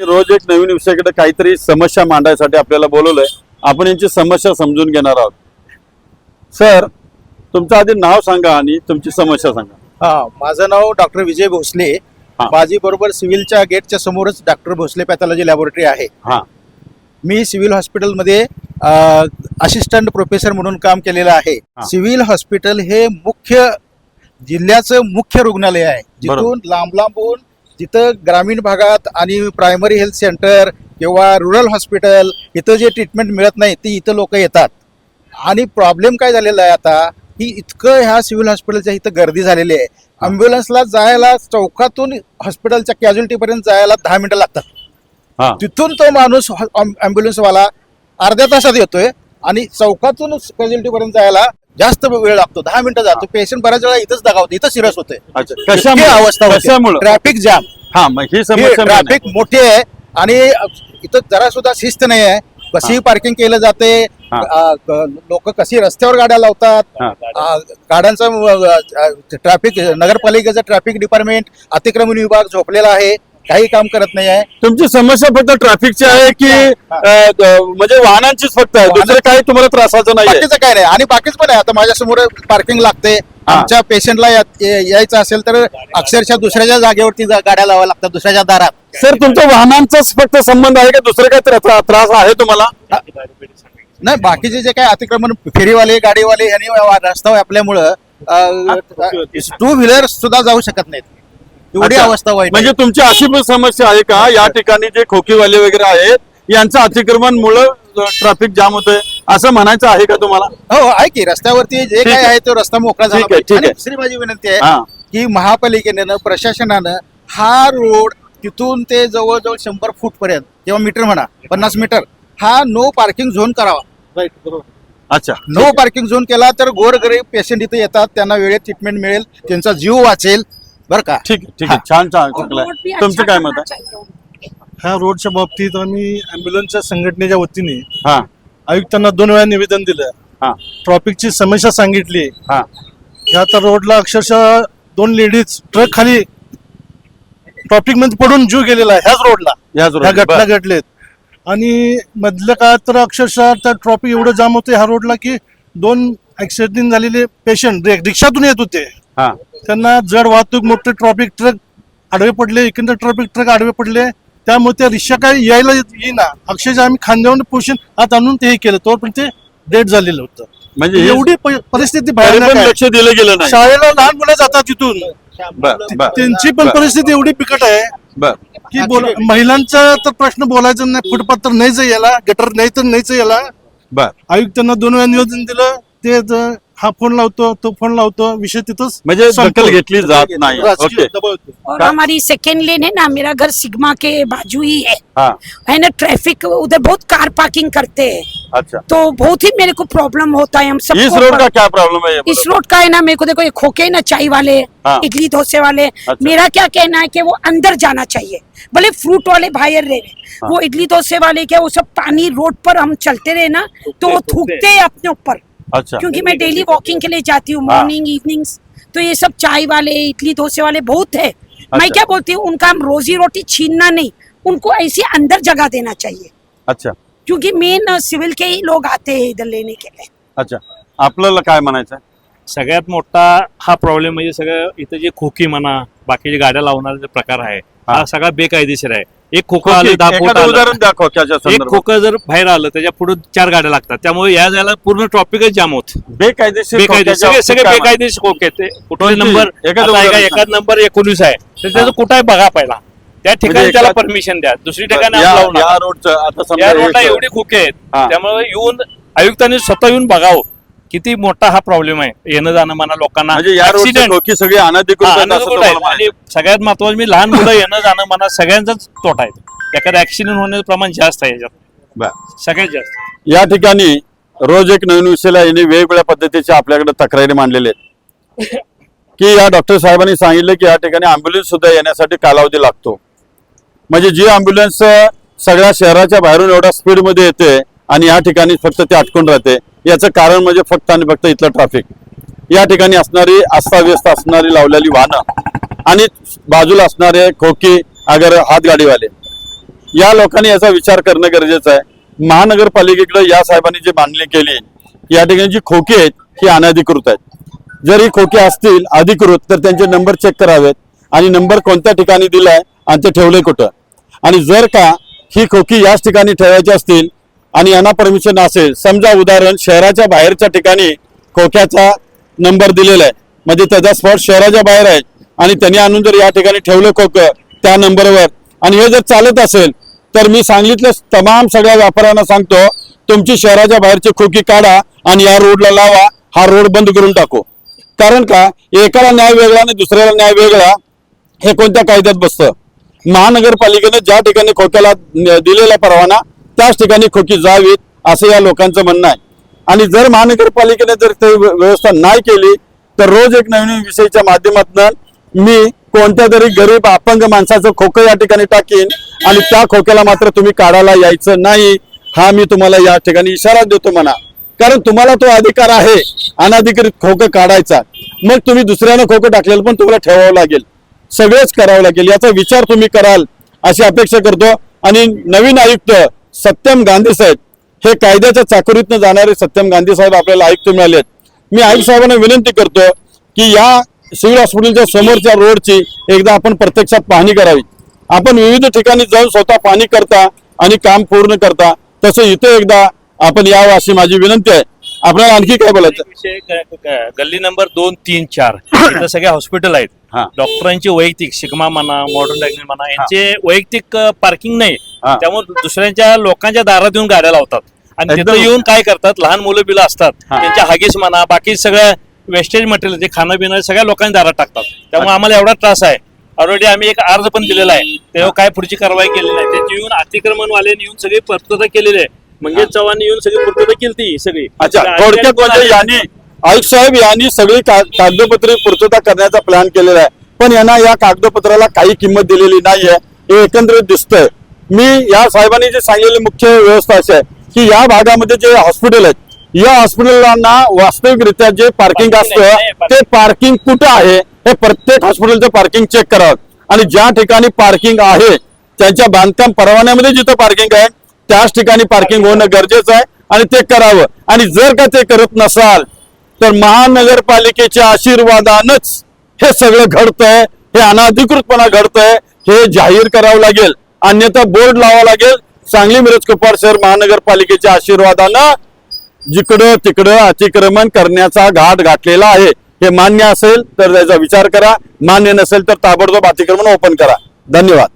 रोज एक नवीन विषयाकडे काहीतरी समस्या मांडायसाठी आपल्याला बोलवलंय. आपण यांची समस्या समजून घेणार आहोत. सर तुमचं आधी नाव सांगा आणि तुमची समस्या सांगा. हा माझं नाव डॉक्टर विजय भोसले. माझी बरोबर सिव्हिलच्या गेटच्या समोरच डॉक्टर भोसले पॅथॉलॉजी लॅबोरेटरी आहे. हा. मी सिव्हिल हॉस्पिटलमध्ये असिस्टंट प्रोफेसर म्हणून काम केलेलं आहे. सिव्हिल हॉस्पिटल हे मुख्य जिल्ह्याचं मुख्य रुग्णालय आहे. जिथून लांब लांबून जिथं ग्रामीण भागात आणि प्रायमरी हेल्थ सेंटर किंवा रुरल हॉस्पिटल इथं जे ट्रीटमेंट मिळत नाही ती इथं लोक येतात. आणि प्रॉब्लेम काय झालेला आहे आता की इतकं ह्या सिव्हिल हॉस्पिटलच्या इथं गर्दी झालेली आहे. अम्ब्युलन्सला जायला चौकातून हॉस्पिटलच्या कॅज्युलिटीपर्यंत जायला दहा मिनिटं लागतात. हा. तिथून तो माणूस अँब्युलन्सवाला अर्ध्या तासात येतोय आणि चौकातून कॅज्युलिटी पर्यंत जायला जास्त वेळ लागतो दहा मिनिटं जातो. पेशंट बऱ्याच वेळा इथंच दगावतो इथं सिरियस होते. अवस्था ट्रॅफिक जाम हा मग ही समस्या main आहे. ट्रॅफिक मोठी आहे आणि इथं जरा सुद्धा शिस्त नाही आहे कशीही पार्किंग केलं जाते हा. लोक कशी रस्त्यावर गाड्या लावतात हा. आ, गाड्यांचं ट्रॅफिक नगरपालिकेचं ट्रॅफिक डिपार्टमेंट अतिक्रमण विभाग झोपलेला आहे काही काम करत नाही आहे तुमची समस्या फक्त ट्रॅफिकची आहे की. अ, म्हणजे वाहनांचीच फक्त आहे दुसरं काही तुम्हाला त्रासाचं नाही बाकीचं काय नाही. आणि बाकीच पण आहे. आता माझ्यासमोर पार्किंग लागते आमच्या पेशंटला यायचं असेल तर अक्षरशः दुसऱ्याच्या जागेवरती जा- गाड्या लावाव्या लागतात दुसऱ्याच्या दारात. सर तुमच्या वाहनांचाच फक्त संबंध आहे का? दुसरं काही त्रा- त्रा- त्रास आहे तुम्हाला? नाही बाकीचे जे काही अतिक्रमण फेरीवाले गाडीवाले यांनी वा- रस्ता व्यापल्यामुळं टू व्हीलर सुद्धा जाऊ शकत नाहीत. एवढी अच्छा. अवस्था वाईट म्हणजे तुमची अशी पण समस्या आहे का या ठिकाणी जे खोकीवाले वगैरे आहेत यांचं अतिक्रमण मुळे ट्रॅफिक जाम होतंय असं म्हणायचं आहे का तुम्हाला. हो आहे की रस्त्यावरती जे ठीक काही आहे. आहे तो रस्ता मोकळा झाला ठीक आहे, पाहिजे. ठीक आणि आहे. दुसरी माझी विनंती हा. आहे की महापालिकेनं प्रशासनानं हा रोड तिथून ते जवळजवळ शंभर फूट पर्यंत किंवा मीटर म्हणा पन्नास मीटर हा नो पार्किंग झोन करावा अच्छा नो पार्किंग झोन केला तर गोरगरीब पेशंट इथे येतात त्यांना वेळेत ट्रीटमेंट मिळेल त्यांचा जीव वाचेल बरं का? ठीक आहे ठीक आहे. छान छान चुकलंय. तुमचं काय मत आहे? ह्या रोडच्या बाबतीत आम्ही अँब्युलन्सच्या संघटनेच्या वतीने हा. आयुक्तांना दोन वेळा निवेदन दिलं. हा. ट्रॉफिकची समस्या सांगितली. हा. ह्या तर रोडला अक्षरशः दोन लेडीज ट्रक खाली ट्रॉफिकमध्ये पडून जीव गेलेला आहे ह्याच रोडला. याच ह्या रोडला. घटना बरं. घडलेत. आणि मधल्या काळात तर अक्षरशः त्या ट्रॉफिक एवढं जाम होते ह्या रोडला की दोन ऍक्सिडेंट झालेले पेशंट रिक्षातून येत होते. हा. त्यांना जड वाहतूक मोठे ट्रॉफिक ट्रक आडवे पडले एकंदर ट्रॉफिक ट्रक आडवे पडले त्यामुळे त्या रिक्षा काही यायला येईना. अक्षरशः आम्ही खांद्यावर पोषण आत आणून ते हे केलं. तोपर्यंत ते डेट झालेलं होतं. म्हणजे एवढी परिस्थिती पण. लक्ष दिलं गेलं शाळेला लहान मुलं जातात तिथून. त्यांची पण. परिस्थिती एवढी बिकट आहे बर. की बोल महिलांचा तर प्रश्न बोलायचा नाही. फुटपाथ तर नाहीच याला गटर नाही तर नाहीच याला. बर. आयुक्तांना दोन वेळा निवेदन दिलं. ते हा फ़ोन लावतो तो फ़ोन लावतो विषय तिथंच म्हणजे संपतो. दखल घेतली जात नाही. राजकीय ओके. दबाव येतो. और का- हमारी सेकेंड लेन है ना मेरा घर सिग्मा के बाजू ही है। हा. है ना ट्रैफ़िक उधर बहुत कार पार्किंग करते हैं। अच्छा. तो बहुत ही मेरे को प्रॉब्लम होता है हम सब इस रोड का क्या प्रॉब्लम है ये इस रोड का है ना मेरे को देखो ये खोके ना चाय वाले हाँ। इडली डोसे वाले। अच्छा। मेरा क्या कहना है कि वो अंदर जाना चाहिए। भले फ्रूट वाले बाहर रहे हाँ। वो इडली डोसे वाले क्या वो सब पानी रोड पर हम चलते रहे ना तो वो थूकते हैं अपने ऊपर। अच्छा क्योंकि मैं डेली वॉकिंग के लिए जाती हूँ। मॉर्निंग इवनिंग्स तो ये सब चाय वाले इडली डोसे वाले बहुत है मैं अच्छा। क्या बोलती हूँ उनका हम रोजी रोटी छीनना नहीं उनको ऐसे अंदर जगह देना चाहिए अच्छा क्योंकि मेन सिविल के ही लोग आते हैं इधर लेने के लिए अच्छा आपल्याला काय म्हणायचं आहे? सगळ्यात मोठा हा प्रॉब्लेम म्हणजे सगळं इथं जे खोकी म्हणा बाकीचे गाड्या लावणारे प्रकार आहे हा. हा सगळा बेकायदेशीर आहे एक खोकं आलं दहा फूट आलं. उदाहरण खोक्याच्या एक संदर्भात. खोकं जर बाहेर आलं त्याच्या पुढे चार गाड्या लागतात. त्यामुळे या जायला पूर्ण ट्रॉफिकच जाम होत. बेकायदेशीर बेकायदेशीर खोक्याच्या सगळे सगळे बाबतीत काय बेकायदेशीर खोके ते. कोणती? नंबर एखादं आता एका उदाहरण एका नंबर एकोणीस आहे. तर त्याचं कुठं आहे बघा पहिला. त्या ठिकाणी म्हणजे त्याला एका- परमिशन द्या. दुसरी? ठिकाणी या आप लावू नका. या रोडचं आता समजा रोडला एवढी खोके हा. आहेत त्यामुळे येऊन आयुक्तांनी स्वतः येऊन बघावं. किती मोठा हा प्रॉब्लेम आहे येणं जाणं म्हणा लोकांना म्हणजे या रोडची Accident. खोकी सगळी अनधिकृत हा, आहेत असं अनुकूल तुम्हाला आहे. म्हणायचं. आणि सगळ्यात महत्वाचं मी लहान मुलं येणं जाणं म्हणा सगळ्यांचाच तोटा आहे एखादा ऍक्सिडेंट होण्याचं प्रमाण जास्त आहे याच्यात बर. सगळ्यात जास्त या ठिकाणी रोज एक नवीन विषयाला यांनी वेगवेगळ्या पद्धतीच्या आपल्याकडे तक्रारी मांडलेल्या आहेत की या डॉक्टर साहेबांनी सांगितलं की या ठिकाणी अँब्युलन्स सुद्धा येण्यासाठी कालावधी लागतो म्हणजे जी अँब्युलन्स सगळ्या शहराच्या बाहेरून एवढ्या स्पीडमध्ये येते आणि या ठिकाणी फक्त ते अटकून राहते याचं कारण म्हणजे फक्त आणि फक्त इथलं ट्रॅफिक या ठिकाणी असणारी अस्ताव्यस्त असणारी लावलेली वाहनं आणि बाजूला असणारे खोकी अगर हातगाडीवाले. या लोकांनी याचा विचार करणं गरजेचं आहे. महानगरपालिकेकडे या साहेबांनी जी मांडणी केली या ठिकाणी जी खोकी आहेत ही अनधिकृत आहेत. जर ही खोकी असतील अधिकृत तर त्यांचे नंबर चेक करावेत आणि नंबर कोणत्या ठिकाणी दिलाय आणि ते ठेवले कुठं? आणि जर का ही खोकी याच ठिकाणी ठेवायची असतील आणि यांना परमिशन असेल. समजा उदाहरण शहराच्या बाहेरच्या ठिकाणी खोक्याचा नंबर दिलेला आहे. म्हणजे त्याचा स्पॉट शहराच्या बाहेर आहे. आणि त्यांनी आणून जर या ठिकाणी ठेवलं खोकं त्या नंबरवर आणि हे जर चालत असेल तर मी सांगितलं तमाम सगळ्या व्यापाऱ्यांना सांगतो तुमची शहराच्या बाहेरची खोकी काढा आणि या रोडला लावा. हा रोड बंद करून टाकू. कारण का? एकाला न्याय वेगळा आणि दुसऱ्याला न्याय वेगळा हे कोणत्या कायद्यात बसतं? महानगरपालिकेनं ज्या ठिकाणी खोक्याला दिलेला परवाना त्याच ठिकाणी खोकी जावीत असं या लोकांचं म्हणणं आहे. आणि जर महानगरपालिकेने जर ते व्यवस्था नाही केली तर रोज एक नवीन विषयीच्या माध्यमातून मी कोणत्या तरी गरीब अपंग माणसाचं खोकं या ठिकाणी टाकीन आणि त्या खोक्याला मात्र तुम्ही काढायला यायचं नाही हा मी तुम्हाला या ठिकाणी इशारा देतो म्हणा. कारण तुम्हाला तो अधिकार आहे अनाधिकृत खोकं काढायचा. मग तुम्ही दुसऱ्यानं खोकं टाकलेलं पण तुम्हाला ठेवावं लागेल. सगळंच करावं लागेल याचा विचार तुम्ही कराल अशी अपेक्षा करतो. आणि नवीन आयुक्त सत्यम गांधी साहेब. हे कायद्याच्या चाकरीतनं जाणारे सत्यम गांधी साहेब आपल्याला आयुक्त मिळालेत. मी आयुक्त साहेबांना विनंती करतो की या सिव्हिल हॉस्पिटलच्या समोरच्या रोडची एकदा आपण प्रत्यक्षात पाहणी करावी. आपण विविध ठिकाणी जाऊन स्वतः पाहणी करता आणि काम पूर्ण करता. तसं इथे एकदा आपण यावं अशी माझी विनंती आहे. आपल्याला आणखी काय बोलायचं? गल्ली नंबर दोन तीन चार. इथं सगळे हॉस्पिटल आहेत. हा. डॉक्टरांची वैयक्तिक शिकमा म्हणा मॉडर्न म्हणा यांचे वैयक्तिक पार्किंग नाही. त्यामुळे दुसऱ्यांच्या लोकांच्या दारात येऊन गाड्या लावतात. आणि तिथं येऊन काय करतात? लहान मुलं बिलं असतात. त्यांच्या हागीस म्हणा बाकी सगळं वेस्टेज मटेरियल जे खाणं पिणं सगळ्या लोकांच्या दारात टाकतात. त्यामुळे आम्हाला एवढा त्रास आहे. ऑलरेडी आम्ही एक अर्ज पण दिलेला आहे. तेव्हा काय पुढची कारवाई केली नाही. त्यांची येऊन अतिक्रमणवाल्यांनी येऊन सगळी पूर्तता केलेली आहे. मंगेश चव्हाण येऊन सगळी पूर्तता केली ती सगळी. अच्छा. थोडक्यात म्हणजे यांनी आयुक्त साहेब यांनी सगळी कागदपत्रे पूर्तता करण्याचा प्लॅन केलेला आहे. पण यांना या कागदपत्राला काही किंमत दिलेली नाहीये. हे एकंदरीत दिसतंय. मी या साहेबांनी जे सांगितलेली मुख्य व्यवस्था अशी आहे की या भागामध्ये जे हॉस्पिटल आहेत या हॉस्पिटलांना वास्तविकरित्या जे पार्किंग असतं ते पार्किंग कुठं आहे हे प्रत्येक हॉस्पिटलचं पार्किंग चेक करावं. आणि ज्या ठिकाणी पार्किंग आहे त्यांच्या बांधकाम परवान्यामध्ये जिथं पार्किंग आहे त्याच ठिकाणी पार्किंग होणं गरजेचं आहे आणि ते करावं. आणि जर का ते करत नसाल तर महानगरपालिकेच्या आशीर्वादानच हे सगळं घडतंय हे अनाधिकृतपणा घडतंय हे जाहीर करावं लागेल. अन्यथा बोर्ड लावा लागेल. सांगली मिरज कुपार शहर महानगरपालिकेच्या आशीर्वादानं जिकडं तिकडं अतिक्रमण करण्याचा घाट घातलेला आहे. हे मान्य असेल तर त्याचा विचार करा. मान्य नसेल तर ताबडतोब अतिक्रमण ओपन करा. धन्यवाद.